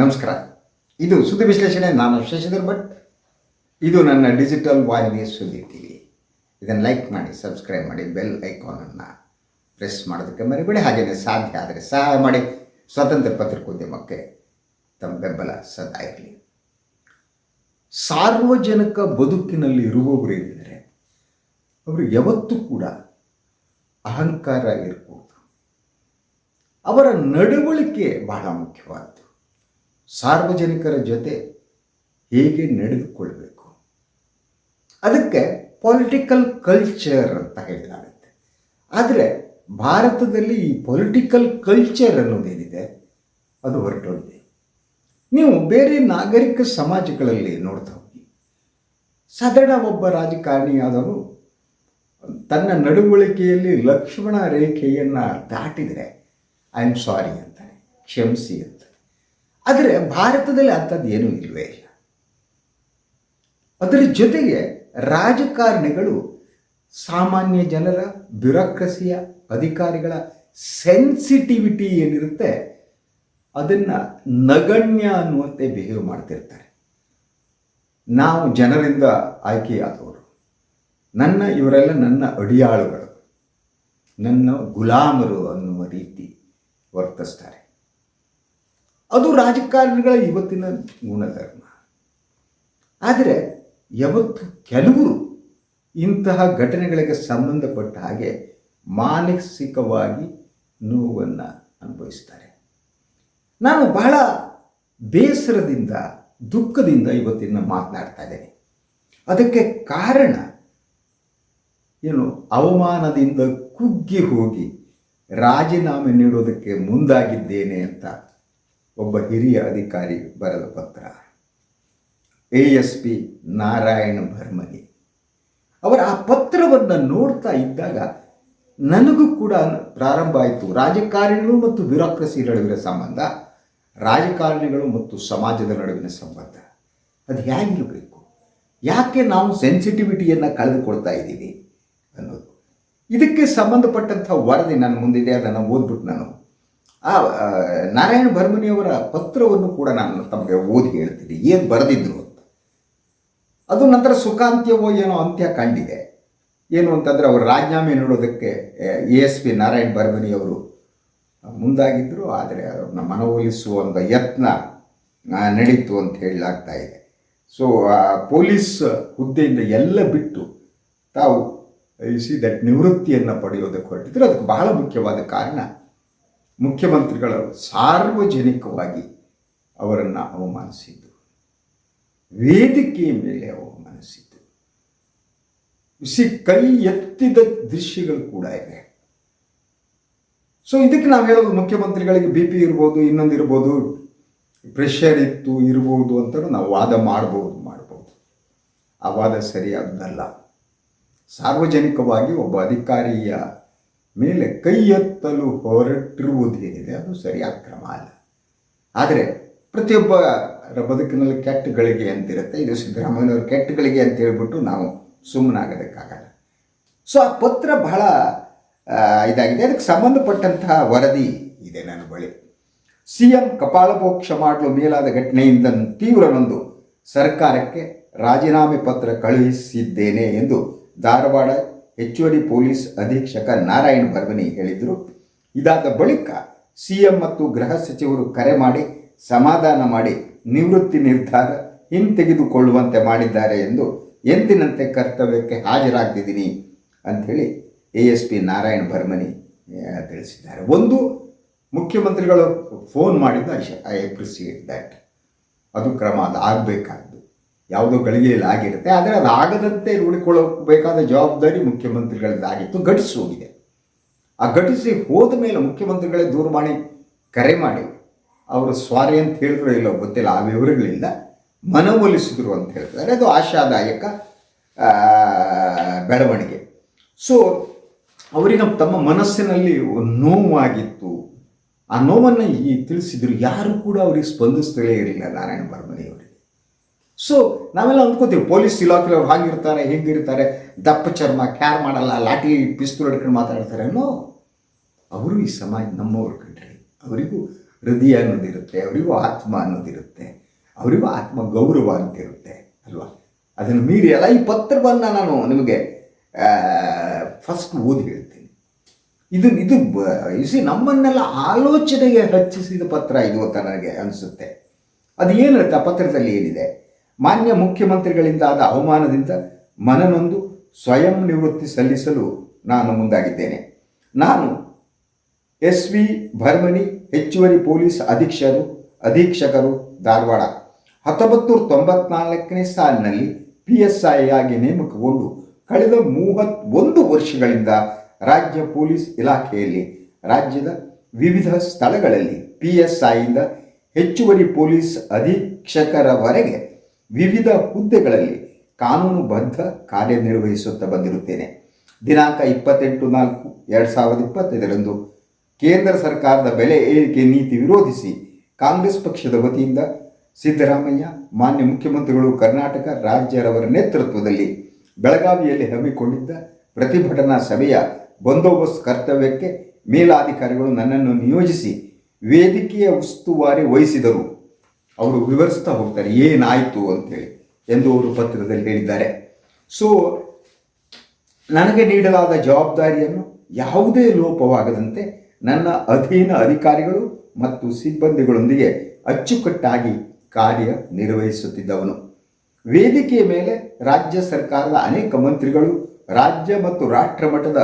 ನಮಸ್ಕಾರ. ಇದು ಸುದ್ದಿ ವಿಶ್ಲೇಷಣೆ, ನಾನು ಶಶಿಧರ್ ಭಟ್. ಇದು ನನ್ನ ಡಿಜಿಟಲ್ ವಾಹಿನಿ ಸುದ್ದಿ ಟಿ ವಿ ಇದನ್ನು ಲೈಕ್ ಮಾಡಿ, ಸಬ್ಸ್ಕ್ರೈಬ್ ಮಾಡಿ, ಬೆಲ್ ಐಕಾನನ್ನು ಪ್ರೆಸ್ ಮಾಡೋದಕ್ಕೆ ಮರಿಬೇಡಿ. ಹಾಗೆಯೇ ಸಾಧ್ಯ ಆದರೆ ಸಹಾಯ ಮಾಡಿ. ಸ್ವತಂತ್ರ ಪತ್ರಿಕೋದ್ಯಮಕ್ಕೆ ತಮ್ಮ ಬೆಂಬಲ ಸದಾ ಇರಲಿ. ಸಾರ್ವಜನಿಕ ಬದುಕಿನಲ್ಲಿ ಇರುವವರು ಏನಿದ್ದಾರೆ, ಅವರು ಯಾವತ್ತೂ ಕೂಡ ಅಹಂಕಾರ ಇರ್ಬೋದು. ಅವರ ನಡವಳಿಕೆ ಬಹಳ ಮುಖ್ಯವಾದ್ದು. ಸಾರ್ವಜನಿಕರ ಜೊತೆ ಹೇಗೆ ನಡೆದುಕೊಳ್ಬೇಕು ಅದಕ್ಕೆ ಪೊಲಿಟಿಕಲ್ ಕಲ್ಚರ್ ಅಂತ ಹೇಳಲಾಗುತ್ತೆ. ಆದರೆ ಭಾರತದಲ್ಲಿ ಈ ಪೊಲಿಟಿಕಲ್ ಕಲ್ಚರ್ ಅನ್ನೋದೇನಿದೆ? ಅದು ಹೊರಟೋಗಿದೆ. ನೀವು ಬೇರೆ ನಾಗರಿಕ ಸಮಾಜಗಳಲ್ಲಿ ನೋಡ್ತಾ ಹೋಗಿ. ಸಾಧಾರಣ ಒಬ್ಬ ರಾಜಕಾರಣಿಯಾದವರು ತನ್ನ ನಡವಳಿಕೆಯಲ್ಲಿ ಲಕ್ಷ್ಮಣ ರೇಖೆಯನ್ನು ದಾಟಿದರೆ ಐ ಆಮ್ ಸಾರಿ ಅಂತಾನೆ, ಕ್ಷಮಿಸಿ ಅಂತ ಆದರೆ ಭಾರತದಲ್ಲಿ ಅಂಥದ್ದು ಏನೂ ಇಲ್ಲವೇ ಇಲ್ಲ. ಅದರ ಜೊತೆಗೆ ರಾಜಕಾರಣಿಗಳು ಸಾಮಾನ್ಯ ಜನರ, ಬ್ಯೂರೋಕ್ರಸಿಯ, ಅಧಿಕಾರಿಗಳ ಸೆನ್ಸಿಟಿವಿಟಿ ಏನಿರುತ್ತೆ, ಅದನ್ನು ನಗಣ್ಯ ಅನ್ನುವಂತೆ ಬಿಹೇವ್ ಮಾಡ್ತಿರ್ತಾರೆ. ನಾವು ಜನರಿಂದ ಆಯ್ಕೆಯಾದವರು ನನ್ನ, ಇವರೆಲ್ಲ ನನ್ನ ಅಡಿಯಾಳುಗಳು. ನನ್ನ ಗುಲಾಮರು ಅನ್ನುವ ರೀತಿ ವರ್ತಿಸ್ತಾರೆ. ಅದು ರಾಜಕಾರಣಿಗಳ ಇವತ್ತಿನ ಗುಣಧರ್ಮ. ಆದರೆ ಯಾವತ್ತು ಕೆಲವರು ಇಂತಹ ಘಟನೆಗಳಿಗೆ ಸಂಬಂಧಪಟ್ಟ ಹಾಗೆ ಮಾನಸಿಕವಾಗಿ ನೋವನ್ನು ಅನುಭವಿಸ್ತಾರೆ. ನಾನು ಬಹಳ ಬೇಸರದಿಂದ, ದುಃಖದಿಂದ ಇವತ್ತಿನ ಮಾತನಾಡ್ತಾ ಇದ್ದೇನೆ. ಅದಕ್ಕೆ ಕಾರಣ ಏನು? ಅವಮಾನದಿಂದ ಕುಗ್ಗಿ ಹೋಗಿ ರಾಜೀನಾಮೆ ನೀಡೋದಕ್ಕೆ ಮುಂದಾಗಿದ್ದೇನೆ ಅಂತ ಒಬ್ಬ ಹಿರಿಯ ಅಧಿಕಾರಿ ಬರೆದ ಪತ್ರ. A S P Narayana Bharmani ಅವರ ಆ ಪತ್ರವನ್ನು ನೋಡ್ತಾ ಇದ್ದಾಗ ನನಗೂ ಕೂಡ ಪ್ರಾರಂಭ ಆಯಿತು. ರಾಜಕಾರಣಿಗಳು ಮತ್ತು ಬ್ಯೂರೋಕ್ರಸಿ ನಡುವಿನ ಸಂಬಂಧ, ರಾಜಕಾರಣಿಗಳು ಮತ್ತು ಸಮಾಜದ ನಡುವಿನ ಸಂಬಂಧ. ಅದು ಹೇಗಿರಬೇಕು ಯಾಕೆ ನಾವು ಸೆನ್ಸಿಟಿವಿಟಿಯನ್ನು ಕಳೆದುಕೊಳ್ತಾ ಇದ್ದೀವಿ ಅನ್ನೋದು. ಇದಕ್ಕೆ ಸಂಬಂಧಪಟ್ಟಂಥ ವರದಿ ನನ್ನ ಮುಂದಿದೆ, ಅದನ್ನು ಓದ್ಬಿಟ್ಟು ನಾನು ಆ ನಾರಾಯಣ ಭರ್ಮನಿಯವರ ಪತ್ರವನ್ನು ಕೂಡ ನಾನು ತಮಗೆ ಓದಿ ಹೇಳ್ತೀನಿ. ಏನು ಬರೆದಿದ್ರು ಅಂತ. ಅದು ನಂತರ ಸುಖಾಂತ್ಯವೋ ಏನೋ ಅಂತ್ಯ ಕಂಡಿದೆ. ಏನು ಅಂತಂದರೆ ಅವರು ರಾಜೀನಾಮೆ ನೀಡೋದಕ್ಕೆ, ಎ ಎಸ್ ಪಿ ನಾರಾಯಣ ಭರ್ಮನಿಯವರು ಮುಂದಾಗಿದ್ದರು ಆದರೆ ಅವ್ರನ್ನ ಮನವೊಲಿಸುವ ಒಂದು ಯತ್ನ ನಡೀತು ಅಂತ ಹೇಳಲಾಗ್ತಾ ಇದೆ. ಸೊ ಪೊಲೀಸ್ ಹುದ್ದೆಯಿಂದ ಎಲ್ಲ ಬಿಟ್ಟು ತಾವು ಸಿ ದಟ್ ನಿವೃತ್ತಿಯನ್ನು ಪಡೆಯೋದಕ್ಕೆ ಹೊರಟಿದ್ರು. ಅದಕ್ಕೆ ಬಹಳ ಮುಖ್ಯವಾದ ಕಾರಣ ಮುಖ್ಯಮಂತ್ರಿಗಳು ಸಾರ್ವಜನಿಕವಾಗಿ ಅವರನ್ನು ಅವಮಾನಿಸಿದ್ದು, ವೇದಿಕೆಯ ಮೇಲೆ ಅವಮಾನಿಸಿದ್ದು. ಬಿಸಿ ಕೈ ಎತ್ತಿದ ದೃಶ್ಯಗಳು ಕೂಡ ಇವೆ. ಸೊ ಇದಕ್ಕೆ ನಾವು ಹೇಳೋದು ಮುಖ್ಯಮಂತ್ರಿಗಳಿಗೆ ಬಿ ಪಿ ಇರ್ಬೋದು, ಇನ್ನೊಂದು ಇರ್ಬೋದು ಪ್ರೆಷರ್ ಇತ್ತು, ಇರ್ಬೋದು ಅಂತ ನಾವು ವಾದ ಮಾಡ್ಬೋದು ಮಾಡ್ಬೋದು. ಆ ವಾದ ಸರಿಯಾದ್ದಲ್ಲ ಸಾರ್ವಜನಿಕವಾಗಿ ಒಬ್ಬ ಅಧಿಕಾರಿಯ ಮೇಲೆ ಕೈ ಎತ್ತಲು ಹೊರಟಿರುವುದೇನಿದೆ ಅದು ಸರಿಯಾದ ಕ್ರಮ ಅಲ್ಲ. ಆದರೆ ಪ್ರತಿಯೊಬ್ಬರ ಬದುಕಿನಲ್ಲಿ ಕೆಟ್ಟಗಳಿಗೆ ಅಂತಿರುತ್ತೆ. ಇದು ಸಿದ್ದರಾಮಯ್ಯನವ್ರ ಕೆಟ್ಟಗಳಿಗೆ ಅಂತ ಹೇಳ್ಬಿಟ್ಟು ನಾವು ಸುಮ್ಮನಾಗೋದಕ್ಕಾಗಲ್ಲ. ಸೊ ಆ ಪತ್ರ ಬಹಳ ಇದಾಗಿದೆ. ಅದಕ್ಕೆ ಸಂಬಂಧಪಟ್ಟಂತಹ ವರದಿ ಇದೆ ನನ್ನ ಬಳಿ. ಸಿ ಎಂ ಕಪಾಳಮೋಕ್ಷ ಮಾಡಲು ಮೇಲಾದ ಘಟನೆಯಿಂದ ತೀವ್ರನೊಂದು ಸರ್ಕಾರಕ್ಕೆ ರಾಜೀನಾಮೆ ಪತ್ರ ಕಳುಹಿಸಿದ್ದೇನೆ ಎಂದು ಧಾರವಾಡ ಹೆಚ್ಚುವರಿ ಪೊಲೀಸ್ ಅಧೀಕ್ಷಕ ನಾರಾಯಣ್ ಭರ್ಮನಿ ಹೇಳಿದರು. ಇದಾದ ಬಳಿಕ ಸಿಎಂ ಮತ್ತು ಗೃಹ ಸಚಿವರು ಕರೆ ಮಾಡಿ, ಸಮಾಧಾನ ಮಾಡಿ, ನಿವೃತ್ತಿ ನಿರ್ಧಾರ ಹಿಂತೆಗೆದುಕೊಳ್ಳುವಂತೆ ಮಾಡಿದ್ದಾರೆ ಎಂದು ಎಂದಿನಂತೆ ಕರ್ತವ್ಯಕ್ಕೆ ಹಾಜರಾಗ್ತಿದ್ದೀನಿ ಅಂಥೇಳಿ A S P Narayan Bharmani ತಿಳಿಸಿದ್ದಾರೆ. ಒಂದು ಮುಖ್ಯಮಂತ್ರಿಗಳು ಫೋನ್ ಮಾಡಿದ್ದು ಐ ಅಪ್ರಿಸಿಯೇಟ್ ದ್ಯಾಟ್ ಅದು ಕ್ರಮ ಅದು ಆಗಬೇಕಾದ್ದು ಯಾವುದೋ ಗಳಿಗೆಯಲ್ಲಿ ಆಗಿರುತ್ತೆ. ಆದರೆ ಅದು ಆಗದಂತೆ ನೋಡಿಕೊಳ್ಳಬೇಕಾದ ಜವಾಬ್ದಾರಿ ಮುಖ್ಯಮಂತ್ರಿಗಳದ್ದಾಗಿತ್ತು ಘಟಿಸಿ ಹೋಗಿದೆ. ಆ ಘಟಿಸಿ ಹೋದ ಮೇಲೆ ಮುಖ್ಯಮಂತ್ರಿಗಳೇ ದೂರವಾಣಿ ಕರೆ ಮಾಡಿ. ಅವರು ಸ್ವಾರಿ ಅಂತ ಹೇಳಿದ್ರು ಇಲ್ಲೋ ಗೊತ್ತಿಲ್ಲ ಆ ವಿವರಗಳಿಂದ ಮನವೊಲಿಸಿದ್ರು ಅಂತ ಹೇಳ್ತಾರೆ ಅದು ಆಶಾದಾಯಕ ಬೆಳವಣಿಗೆ. ಸೊ ಅವರಿಗೆ ತಮ್ಮ ಮನಸ್ಸಿನಲ್ಲಿ ನೋವಾಗಿತ್ತು. ಆ ನೋವನ್ನು ಈ ತಿಳಿಸಿದ್ರು. ಯಾರು ಕೂಡ ಅವರಿಗೆ ಸ್ಪಂದಿಸ್ತಲೇ ಇರಲಿಲ್ಲ. ನಾರಾಯಣ ಬರ್ಮನೆಯವರು. ಸೊ ನಾವೆಲ್ಲ ಅಂದ್ಕೋತೀವಿ, ಪೊಲೀಸ್ ಇಲಾಖೆ ಅವ್ರು ಹಾಗಿರ್ತಾರೆ, ಹೇಗಿರ್ತಾರೆ, ದಪ್ಪ ಚರ್ಮ ಕ್ಯಾರ್ ಮಾಡಲ್ಲ, ಲಾಠಿ, ಪಿಸ್ತೂಲ್ ಹಿಡ್ಕೊಂಡು ಮಾತಾಡ್ತಾರೆ. ಅನ್ನೋ ಅವರು ಈ ಸಮಾಜ, ನಮ್ಮವ್ರ ಕಂಡ್ರಿ, ಅವರಿಗೂ ಹೃದಯ ಅನ್ನೋದಿರುತ್ತೆ, ಅವರಿಗೂ ಆತ್ಮ ಅನ್ನೋದಿರುತ್ತೆ, ಅವರಿಗೂ ಆತ್ಮ ಗೌರವ ಅಂತಿರುತ್ತೆ, ಅಲ್ವಾ? ಅದನ್ನು ಮೀರಿ ಅಲ್ಲ, ಈ ಪತ್ರವನ್ನು ನಾನು ನಿಮಗೆ ಫಸ್ಟ್ ಓದಿ ಹೇಳ್ತೀನಿ. ಇದು ಇದು ಇಸಿ ನಮ್ಮನ್ನೆಲ್ಲ ಆಲೋಚನೆಗೆ ರಚಿಸಿದ ಪತ್ರ ಇದು ಅಂತ ನನಗೆ ಅನಿಸುತ್ತೆ. ಅದು ಏನು ಹೇಳುತ್ತೆ ಆ ಪತ್ರದಲ್ಲಿ ಏನಿದೆ? ಮಾನ್ಯ ಮುಖ್ಯಮಂತ್ರಿಗಳಿಂದ ಆದ ಅವಮಾನದಿಂದ ಮನನೊಂದು ಸ್ವಯಂ ನಿವೃತ್ತಿ ಸಲ್ಲಿಸಲು ನಾನು ಮುಂದಾಗಿದ್ದೇನೆ. ನಾನು ಎಸ್ ವಿ ಭರ್ಮನಿ ಹೆಚ್ಚುವರಿ ಪೊಲೀಸ್ ಅಧೀಕ್ಷರು, ಅಧೀಕ್ಷಕರು ಧಾರವಾಡ. ಹತ್ತೊಂಬತ್ತು ತೊಂಬತ್ನಾಲ್ಕನೇ ಸಾಲಿನಲ್ಲಿ ಪಿ ಎಸ್ ಐ ಆಗಿ ನೇಮಕಗೊಂಡು ಕಳೆದ ಮೂವತ್ತೊಂದು ವರ್ಷಗಳಿಂದ ರಾಜ್ಯ ಪೊಲೀಸ್ ಇಲಾಖೆಯಲ್ಲಿ, ರಾಜ್ಯದ ವಿವಿಧ ಸ್ಥಳಗಳಲ್ಲಿ ಪಿ ಎಸ್ ಐಯಿಂದ ಹೆಚ್ಚುವರಿ ಪೊಲೀಸ್ ಅಧೀಕ್ಷಕರವರೆಗೆ ವಿವಿಧ ಹುದ್ದೆಗಳಲ್ಲಿ ಕಾನೂನುಬದ್ಧ ಕಾರ್ಯನಿರ್ವಹಿಸುತ್ತಾ ಬಂದಿರುತ್ತೇನೆ. ದಿನಾಂಕ ಇಪ್ಪತ್ತೆಂಟು ನಾಲ್ಕು ಎರಡು ಸಾವಿರದ ಇಪ್ಪತ್ತೈದರಂದು ಕೇಂದ್ರ ಸರ್ಕಾರದ ಬೆಲೆ ಏರಿಕೆ ನೀತಿ ವಿರೋಧಿಸಿ ಕಾಂಗ್ರೆಸ್ ಪಕ್ಷದ ವತಿಯಿಂದ ಸಿದ್ದರಾಮಯ್ಯ, ಮಾನ್ಯ ಮುಖ್ಯಮಂತ್ರಿಗಳು ಕರ್ನಾಟಕ ರಾಜ್ಯರವರ ನೇತೃತ್ವದಲ್ಲಿ ಬೆಳಗಾವಿಯಲ್ಲಿ ಹಮ್ಮಿಕೊಂಡಿದ್ದ ಪ್ರತಿಭಟನಾ ಸಭೆಯ ಬಂದೋಬಸ್ತ್ ಕರ್ತವ್ಯಕ್ಕೆ ಮೇಲಾಧಿಕಾರಿಗಳು ನನ್ನನ್ನು ನಿಯೋಜಿಸಿ ವೇದಿಕೆಯ ಉಸ್ತುವಾರಿ ವಹಿಸಿದರು. ಅವರು ವಿವರಿಸ್ತಾ ಹೋಗ್ತಾರೆ, ಏನಾಯಿತು ಅಂತೇಳಿ ಎಂದು ಅವರು ಪತ್ರದಲ್ಲಿ ಹೇಳಿದ್ದಾರೆ. ಸೊ ನನಗೆ ನೀಡಲಾದ ಜವಾಬ್ದಾರಿಯನ್ನು ಯಾವುದೇ ಲೋಪವಾಗದಂತೆ ನನ್ನ ಅಧೀನ ಅಧಿಕಾರಿಗಳು ಮತ್ತು ಸಿಬ್ಬಂದಿಗಳೊಂದಿಗೆ ಅಚ್ಚುಕಟ್ಟಾಗಿ ಕಾರ್ಯ ನಿರ್ವಹಿಸುತ್ತಿದ್ದವನು. ವೇದಿಕೆಯ ಮೇಲೆ ರಾಜ್ಯ ಸರ್ಕಾರದ ಅನೇಕ ಮಂತ್ರಿಗಳು, ರಾಜ್ಯ ಮತ್ತು ರಾಷ್ಟ್ರ ಮಟ್ಟದ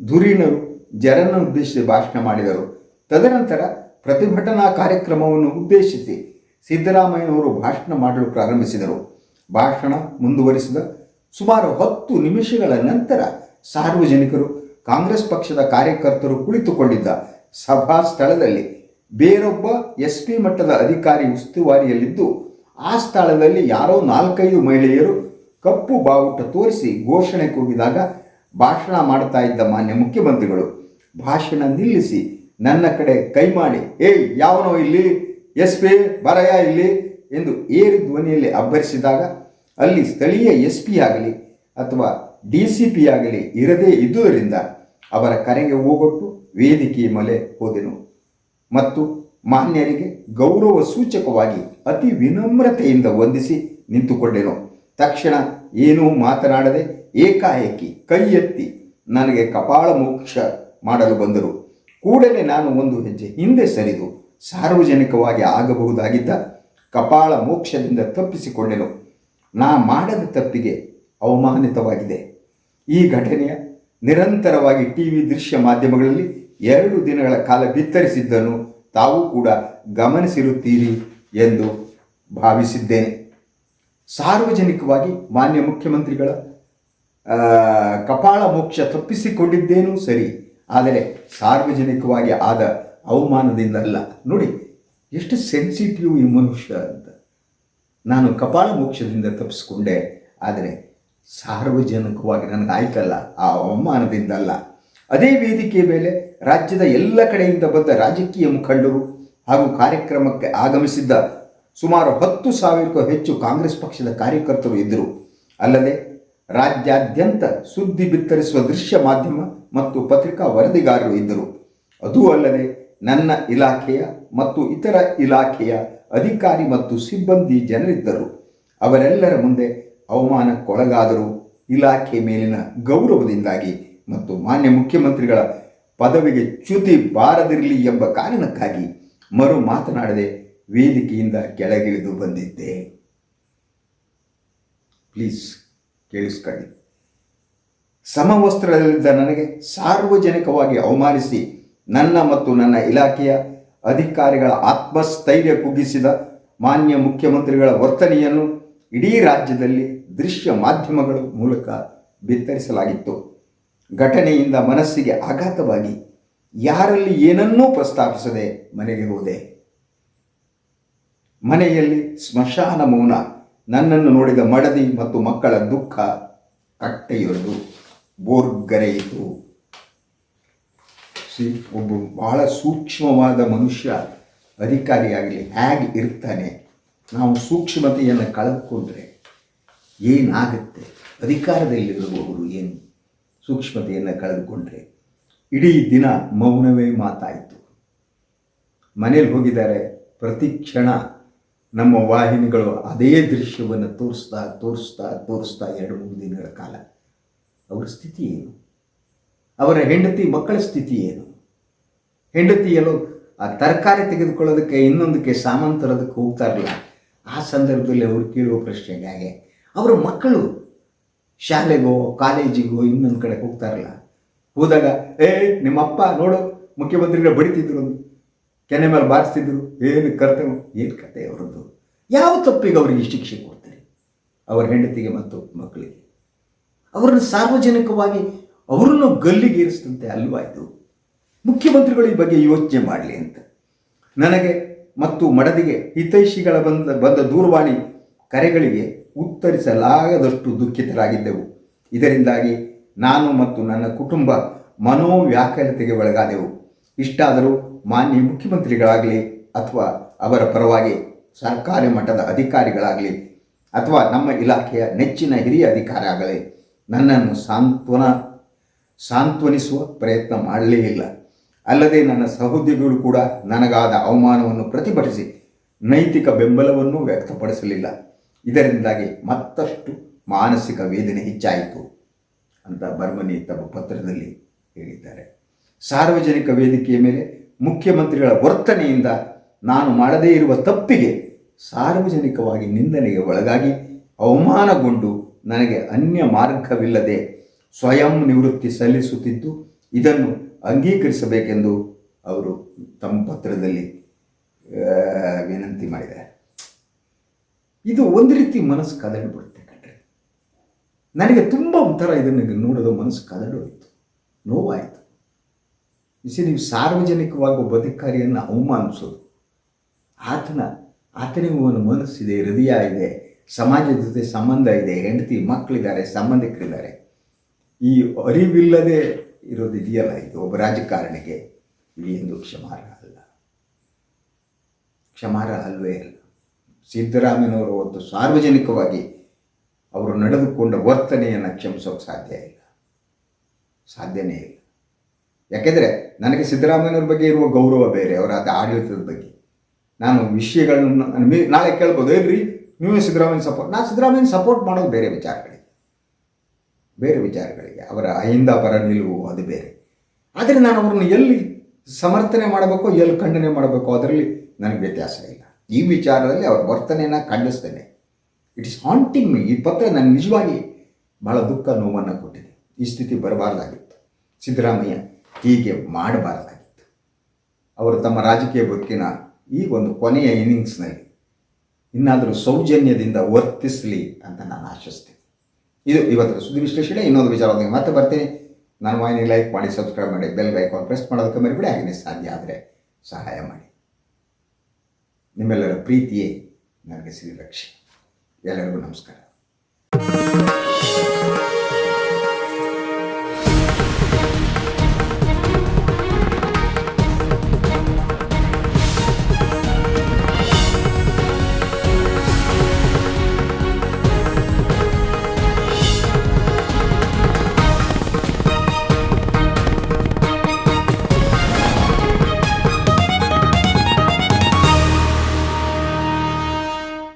ಧುರೀಣರು ಜನರನ್ನು ಉದ್ದೇಶಿಸಿ ಭಾಷಣ ಮಾಡಿದರು. ತದನಂತರ ಪ್ರತಿಭಟನಾ ಕಾರ್ಯಕ್ರಮವನ್ನು ಉದ್ದೇಶಿಸಿ ಸಿದ್ದರಾಮಯ್ಯನವರು ಭಾಷಣ ಮಾಡಲು ಪ್ರಾರಂಭಿಸಿದರು. ಭಾಷಣ ಮುಂದುವರಿಸಿದ ಸುಮಾರು ಹತ್ತು ನಿಮಿಷಗಳ ನಂತರ ಸಾರ್ವಜನಿಕರು, ಕಾಂಗ್ರೆಸ್ ಪಕ್ಷದ ಕಾರ್ಯಕರ್ತರು ಕುಳಿತುಕೊಂಡಿದ್ದ ಸಭಾ ಸ್ಥಳದಲ್ಲಿ ಬೇರೊಬ್ಬ ಎಸ್ ಪಿ ಮಟ್ಟದ ಅಧಿಕಾರಿ ಉಸ್ತುವಾರಿಯಲ್ಲಿದ್ದು, ಆ ಸ್ಥಳದಲ್ಲಿ ಯಾರೋ ನಾಲ್ಕೈದು ಮಹಿಳೆಯರು ಕಪ್ಪು ಬಾವುಟ ತೋರಿಸಿ ಘೋಷಣೆ ಕೂಗಿದಾಗ ಭಾಷಣ ಮಾಡ್ತಾ ಇದ್ದ ಮಾನ್ಯ ಮುಖ್ಯಮಂತ್ರಿಗಳು, ಭಾಷಣ ನಿಲ್ಲಿಸಿ ನನ್ನ ಕಡೆ ಕೈ ಮಾಡಿ ಏಯ್, ಯಾವನೋ ಇಲ್ಲಿ? ಎಸ್ ಪಿ ಬರಯ ಇಲ್ಲಿ ಎಂದು ಏರು ಧ್ವನಿಯಲ್ಲಿ ಅಬ್ಬರಿಸಿದಾಗ ಅಲ್ಲಿ ಸ್ಥಳೀಯ ಎಸ್ ಪಿ ಆಗಲಿ ಅಥವಾ ಡಿ ಸಿ ಪಿ ಆಗಲಿ ಇರದೇ ಇದ್ದುದರಿಂದ ಅವರ ಕರೆಗೆ ಹೋಗೊಟ್ಟು ವೇದಿಕೆಯ ಮಲೆ ಹೋದೆನು. ಮತ್ತು ಮಾನ್ಯರಿಗೆ ಗೌರವ ಸೂಚಕವಾಗಿ ಅತಿ ವಿನಮ್ರತೆಯಿಂದ ವಂದಿಸಿ ನಿಂತುಕೊಂಡೆನು. ತಕ್ಷಣ ಏನೂ ಮಾತನಾಡದೆ ಏಕಾಏಕಿ ಕೈ ಎತ್ತಿ ನನಗೆ ಕಪಾಳ ಮೋಕ್ಷ ಮಾಡಲು ಬಂದರು. ಕೂಡಲೇ ನಾನು ಒಂದು ಹೆಜ್ಜೆ ಹಿಂದೆ ಸರಿದು ಸಾರ್ವಜನಿಕವಾಗಿ ಆಗಬಹುದಾಗಿದ್ದ ಕಪಾಳ ಮೋಕ್ಷದಿಂದ ತಪ್ಪಿಸಿಕೊಂಡೆನು. ನಾ ಮಾಡದ ತಪ್ಪಿಗೆ ಅವಮಾನಿತವಾಗಿದೆ. ಈ ಘಟನೆಯ ನಿರಂತರವಾಗಿ ಟಿ ವಿ ದೃಶ್ಯ ಮಾಧ್ಯಮಗಳಲ್ಲಿ ಎರಡು ದಿನಗಳ ಕಾಲ ಬಿತ್ತರಿಸಿದ್ದನ್ನು ತಾವು ಕೂಡ ಗಮನಿಸಿರುತ್ತೀರಿ ಎಂದು ಭಾವಿಸಿದ್ದೇನೆ. ಸಾರ್ವಜನಿಕವಾಗಿ ಮಾನ್ಯ ಮುಖ್ಯಮಂತ್ರಿಗಳ ಕಪಾಳ ಮೋಕ್ಷ ತಪ್ಪಿಸಿಕೊಂಡಿದ್ದೇನೂ ಸರಿ, ಆದರೆ ಸಾರ್ವಜನಿಕವಾಗಿ ಆದ ಅವಮಾನದಿಂದಲ್ಲ. ನೋಡಿ, ಎಷ್ಟು ಸೆನ್ಸಿಟಿವ್ ಈ ಮನುಷ್ಯ ಅಂತ. ನಾನು ಕಪಾಳ ಮೋಕ್ಷದಿಂದ ತಪ್ಪಿಸ್ಕೊಂಡೆ, ಆದರೆ ಸಾರ್ವಜನಿಕವಾಗಿ ನನಗೆ ಆಯ್ಕಲ್ಲ ಆ ಅವಮಾನದಿಂದ ಅಲ್ಲ ಅದೇ ವೇದಿಕೆ ಮೇಲೆ ರಾಜ್ಯದ ಎಲ್ಲ ಕಡೆಯಿಂದ ಬಂದ ರಾಜಕೀಯ ಮುಖಂಡರು ಹಾಗೂ ಕಾರ್ಯಕ್ರಮಕ್ಕೆ ಆಗಮಿಸಿದ್ದ ಸುಮಾರು ಹತ್ತು ಸಾವಿರಕ್ಕೂ ಹೆಚ್ಚು ಕಾಂಗ್ರೆಸ್ ಪಕ್ಷದ ಕಾರ್ಯಕರ್ತರು ಇದ್ದರು. ಅಲ್ಲದೆ, ರಾಜ್ಯಾದ್ಯಂತ ಸುದ್ದಿ ಬಿತ್ತರಿಸುವ ದೃಶ್ಯ ಮಾಧ್ಯಮ ಮತ್ತು ಪತ್ರಿಕಾ ವರದಿಗಾರರು ಇದ್ದರು. ಅದೂ ಅಲ್ಲದೆ ನನ್ನ ಇಲಾಖೆಯ ಮತ್ತು ಇತರ ಇಲಾಖೆಯ ಅಧಿಕಾರಿ ಮತ್ತು ಸಿಬ್ಬಂದಿ ಜನರಿದ್ದರು. ಅವರೆಲ್ಲರ ಮುಂದೆ ಅವಮಾನಕ್ಕೊಳಗಾದರೂ ಇಲಾಖೆ ಮೇಲಿನ ಗೌರವದಿಂದಾಗಿ ಮತ್ತು ಮಾನ್ಯ ಮುಖ್ಯಮಂತ್ರಿಗಳ ಪದವಿಗೆ ಚ್ಯುತಿ ಬಾರದಿರಲಿ ಎಂಬ ಕಾರಣಕ್ಕಾಗಿ ಮರು ಮಾತನಾಡದೆ ವೇದಿಕೆಯಿಂದ ಕೆಳಗಿಳಿದು ಬಂದಿದ್ದೆ. ಪ್ಲೀಸ್ ಕೇಳಿಸ್ಕೊಳ್ಳಿ. ಸಮವಸ್ತ್ರದಲ್ಲಿದ್ದ ನನಗೆ ಸಾರ್ವಜನಿಕವಾಗಿ ಅವಮಾನಿಸಿ ನನ್ನ ಮತ್ತು ನನ್ನ ಇಲಾಖೆಯ ಅಧಿಕಾರಿಗಳ ಆತ್ಮಸ್ಥೈರ್ಯ ಕುಗ್ಗಿಸಿದ ಮಾನ್ಯ ಮುಖ್ಯಮಂತ್ರಿಗಳ ವರ್ತನೆಯನ್ನು ಇಡೀ ರಾಜ್ಯದಲ್ಲಿ ದೃಶ್ಯ ಮಾಧ್ಯಮಗಳ ಮೂಲಕ ಬಿತ್ತರಿಸಲಾಗಿತ್ತು. ಘಟನೆಯಿಂದ ಮನಸ್ಸಿಗೆ ಆಘಾತವಾಗಿ ಯಾರಲ್ಲಿ ಏನನ್ನೂ ಪ್ರಸ್ತಾಪಿಸದೆ ಮನೆಗೆ ಹೋದೆ. ಮನೆಯಲ್ಲಿ ಸ್ಮಶಾನ ಮೌನ, ನನ್ನನ್ನು ನೋಡಿದ ಮಡದಿ ಮತ್ತು ಮಕ್ಕಳ ದುಃಖ ಕಟ್ಟೆಯೊಂದು ಬೋರ್ಗರೆಯಿತು. ಸಿ, ಒಬ್ಬ ಬಹಳ ಸೂಕ್ಷ್ಮವಾದ ಮನುಷ್ಯ ಅಧಿಕಾರಿಯಾಗಲಿ ಹೇಗೆ ಇರ್ತಾನೆ, ನಾವು ಸೂಕ್ಷ್ಮತೆಯನ್ನು ಕಳೆದುಕೊಂಡ್ರೆ ಏನಾಗುತ್ತೆ? ಅಧಿಕಾರದಲ್ಲಿರುವವರು ಏನು? ಸೂಕ್ಷ್ಮತೆಯನ್ನು ಕಳೆದುಕೊಂಡ್ರೆ ಇಡೀ ದಿನ ಮೌನವೇ ಮಾತಾಯಿತು. ಮನೇಲಿ ಹೋಗಿದ್ದಾರೆ, ಪ್ರತಿ ಕ್ಷಣ ನಮ್ಮ ವಾಹಿನಿಗಳು ಅದೇ ದೃಶ್ಯವನ್ನು ತೋರಿಸ್ತಾ ತೋರಿಸ್ತಾ ತೋರಿಸ್ತಾ ಎರಡು ಮೂರು ದಿನಗಳ ಕಾಲ. ಅವರ ಸ್ಥಿತಿ ಏನು? ಅವರ ಹೆಂಡತಿ ಮಕ್ಕಳ ಸ್ಥಿತಿ ಏನು? ಹೆಂಡತಿ ಎಲ್ಲೋ ಆ ತರಕಾರಿ ತೆಗೆದುಕೊಳ್ಳೋದಕ್ಕೆ ಇನ್ನೊಂದಕ್ಕೆ ಸಾಮಾನು ತರೋದಕ್ಕೆ ಹೋಗ್ತಾ ಇರಲಿಲ್ಲ. ಆ ಸಂದರ್ಭದಲ್ಲಿ ಅವರು ಕೇಳುವ ಪ್ರಶ್ನೆ ಹಾಗೆ ಅವರ ಮಕ್ಕಳು ಶಾಲೆಗೋ, ಕಾಲೇಜಿಗೋ ಇನ್ನೊಂದು ಕಡೆ ಹೋಗ್ತಾ ಇರಲ್ಲ. ಹೋದಾಗ, ಏ, ನಿಮ್ಮಪ್ಪ ನೋಡು, ಮುಖ್ಯಮಂತ್ರಿಗಳು ಬಡಿತಿದ್ರು, ಕೆನೆ ಮೇಲೆ ಬಾರಿಸ್ತಿದ್ರು, ಏನು ಕರ್ತವ್ಯ ಏನು ಕತೆ ಅವರದ್ದು? ಯಾವ ತಪ್ಪಿಗೆ ಅವರಿಗೆ ಶಿಕ್ಷೆ ಕೊಡ್ತಾರೆ ಅವರ ಹೆಂಡತಿಗೆ ಮತ್ತು ಮಕ್ಕಳಿಗೆ? ಅವರನ್ನು ಸಾರ್ವಜನಿಕವಾಗಿ ಅವರನ್ನು ಗಲ್ಲಿಗೇರಿಸಿದಂತೆ ಅಲ್ವಾ ಮುಖ್ಯಮಂತ್ರಿಗಳು ಈ ಬಗ್ಗೆ ಯೋಚನೆ ಮಾಡಲಿ ಅಂತ. ನನಗೆ ಮತ್ತು ಮಡದಿಗೆ ಹಿತೈಷಿಗಳ ಬಂದ ಬಂದ ದೂರವಾಣಿ ಕರೆಗಳಿಗೆ ಉತ್ತರಿಸಲಾಗದಷ್ಟು ದುಃಖಿತರಾಗಿದ್ದೆವು. ಇದರಿಂದಾಗಿ ನಾನು ಮತ್ತು ನನ್ನ ಕುಟುಂಬ ಮನೋವ್ಯಾಕಲತೆಗೆ ಒಳಗಾದೆವು. ಇಷ್ಟಾದರೂ ಮಾನ್ಯ ಮುಖ್ಯಮಂತ್ರಿಗಳಾಗಲಿ ಅಥವಾ ಅವರ ಪರವಾಗಿ ಸರ್ಕಾರಿ ಮಟ್ಟದ ಅಧಿಕಾರಿಗಳಾಗಲಿ ಅಥವಾ ನಮ್ಮ ಇಲಾಖೆಯ ನೆಚ್ಚಿನ ಹಿರಿಯ ಅಧಿಕಾರಿ ಆಗಲಿ ನನ್ನನ್ನು ಸಾಂತ್ವನ, ಸಾಂತ್ವನಿಸುವ ಪ್ರಯತ್ನ ಮಾಡಲೇ ಇಲ್ಲ. ಅಲ್ಲದೆ ನನ್ನ ಸಹೋದ್ಯೋಗಿಗಳು ಕೂಡ ನನಗಾದ ಅವಮಾನವನ್ನು ಪ್ರತಿಭಟಿಸಿ ನೈತಿಕ ಬೆಂಬಲವನ್ನು ವ್ಯಕ್ತಪಡಿಸಲಿಲ್ಲ. ಇದರಿಂದಾಗಿ ಮತ್ತಷ್ಟು ಮಾನಸಿಕ ವೇದನೆ ಹೆಚ್ಚಾಯಿತು ಅಂತ ಬರ್ಮನಿ ತಮ್ಮ ಪತ್ರದಲ್ಲಿ ಹೇಳಿದ್ದಾರೆ. ಸಾರ್ವಜನಿಕ ವೇದಿಕೆಯ ಮೇಲೆ ಮುಖ್ಯಮಂತ್ರಿಗಳ ವರ್ತನೆಯಿಂದ ನಾನು ಮಾಡದೇ ಇರುವ ತಪ್ಪಿಗೆ ಸಾರ್ವಜನಿಕವಾಗಿ ನಿಂದನೆಗೆ ಒಳಗಾಗಿ ಅವಮಾನಗೊಂಡು ನನಗೆ ಅನ್ಯ ಮಾರ್ಗವಿಲ್ಲದೆ ಸ್ವಯಂ ನಿವೃತ್ತಿ ಸಲ್ಲಿಸುತ್ತಿದ್ದು ಇದನ್ನು ಅಂಗೀಕರಿಸಬೇಕೆಂದು ಅವರು ತಮ್ಮ ಪತ್ರದಲ್ಲಿ ವಿನಂತಿ ಮಾಡಿದ್ದಾರೆ. ಇದು ಒಂದು ರೀತಿ ಮನಸ್ಸು ಕದಡಿಬಿಡುತ್ತೆ ಕಣ್ರಿ. ನನಗೆ ತುಂಬ ಒಂಥರ ಇದನ್ನು ನೋಡೋದು ಮನಸ್ಸು ಕದಡೋಯಿತು ನೋವಾಯಿತು. ಇಸಿ ನೀವು ಸಾರ್ವಜನಿಕವಾಗಿ ಒಬ್ಬ ಅಧಿಕಾರಿಯನ್ನು ಅವಮಾನಿಸೋದು, ಆತನ, ಆತನಿಗೂ ಒಂದು ಮನಸ್ಸಿದೆ, ಹೃದಯ ಇದೆ, ಸಮಾಜದ ಜೊತೆ ಸಂಬಂಧ ಇದೆ, ಹೆಂಡತಿ, ಮಕ್ಕಳಿದ್ದಾರೆ, ಸಂಬಂಧಿಕರಿದ್ದಾರೆ. ಈ ಅರಿವಿಲ್ಲದೆ ಇರೋದು ಇದೆಯಲ್ಲ, ಇದು ಒಬ್ಬ ರಾಜಕಾರಣಿಗೆ ಇಲ್ಲಿ ಎಂದು ಕ್ಷಮಾರ್ಹ ಅಲ್ಲ. ಕ್ಷಮಾರ್ಹ ಅಲ್ವೇ ಅಲ್ಲ. ಸಿದ್ದರಾಮಯ್ಯನವರು ಒಂದು ಸಾರ್ವಜನಿಕವಾಗಿ ಅವರು ನಡೆದುಕೊಂಡ ವರ್ತನೆಯನ್ನು ಕ್ಷಮಿಸೋಕೆ ಸಾಧ್ಯ ಇಲ್ಲ. ಸಾಧ್ಯನೇ ಇಲ್ಲ. ಯಾಕೆಂದರೆ ನನಗೆ ಸಿದ್ದರಾಮಯ್ಯನವ್ರ ಬಗ್ಗೆ ಇರುವ ಗೌರವ ಬೇರೆ, ಅವರ ಅದು ಆಡಳಿತದ ಬಗ್ಗೆ. ನಾನು ವಿಷಯಗಳನ್ನು ನಾಳೆ ಕೇಳ್ಬೋದು, ಏನ್ರಿ? ನೀವೇ ಸಿದ್ದರಾಮಯ್ಯ ಸಪೋರ್ಟ್ ನಾನು ಸಿದ್ದರಾಮಯ್ಯನ ಸಪೋರ್ಟ್ ಮಾಡೋದು ಬೇರೆ ವಿಚಾರಗಳಿಗೆ ಬೇರೆ ವಿಚಾರಗಳಿಗೆ, ಅವರ ಅಹಿಂದ ಪರ ನಿಲುವು ಅದು ಬೇರೆ. ಆದರೆ ನಾನು ಅವರನ್ನು ಎಲ್ಲಿ ಸಮರ್ಥನೆ ಮಾಡಬೇಕು, ಎಲ್ಲಿ ಖಂಡನೆ ಮಾಡಬೇಕು ಅದರಲ್ಲಿ ನನಗೆ ವ್ಯತ್ಯಾಸ ಇಲ್ಲ. ಈ ವಿಚಾರದಲ್ಲಿ ಅವರ ವರ್ತನೆಯನ್ನು ಖಂಡಿಸ್ತೇನೆ. ಇಟ್ ಇಸ್ ಹಾಂಟಿಂಗ್ ಮೀ ಈ ಪತ್ರ ನನಗೆ ನಿಜವಾಗಿ ಬಹಳ ದುಃಖ, ನೋವನ್ನು ಕೊಟ್ಟಿದೆ. ಈ ಸ್ಥಿತಿ ಬರಬಾರ್ದಾಗಿತ್ತು. ಸಿದ್ದರಾಮಯ್ಯ ಹೀಗೆ ಮಾಡಬಾರ್ದಾಗಿತ್ತು. ಅವರು ತಮ್ಮ ರಾಜಕೀಯ ಬದುಕಿನ ಈ ಒಂದು ಕೊನೆಯ ಇನ್ನಿಂಗ್ಸ್ನಲ್ಲಿ ಇನ್ನಾದರೂ ಸೌಜನ್ಯದಿಂದ ವರ್ತಿಸಲಿ ಅಂತ ನಾನು ಆಶಿಸ್ತೀನಿ. ಇದು ಇವತ್ತಿನ ಸುದ್ದಿ ವಿಶ್ಲೇಷಣೆ. ಇನ್ನೊಂದು ವಿಚಾರದೊಂದಿಗೆ ಮತ್ತೆ ಬರ್ತೀನಿ. ನನ್ನ ವಾಹಿನಿ ಲೈಕ್ ಮಾಡಿ, ಸಬ್ಸ್ಕ್ರೈಬ್ ಮಾಡಿ, ಬೆಲ್ ಐಕಾನ್ ಪ್ರೆಸ್ ಮಾಡೋದಕ್ಕೆ ಮರಿಬೇಡಿ. ಹಾಗೆಯೇ ಸಾಧ್ಯ ಆದರೆ ಸಹಾಯ ಮಾಡಿ. ನಿಮ್ಮೆಲ್ಲರ ಪ್ರೀತಿಯೇ ನನಗೆ ಶ್ರೀರಕ್ಷೆ ಎಲ್ಲರಿಗೂ ನಮಸ್ಕಾರ.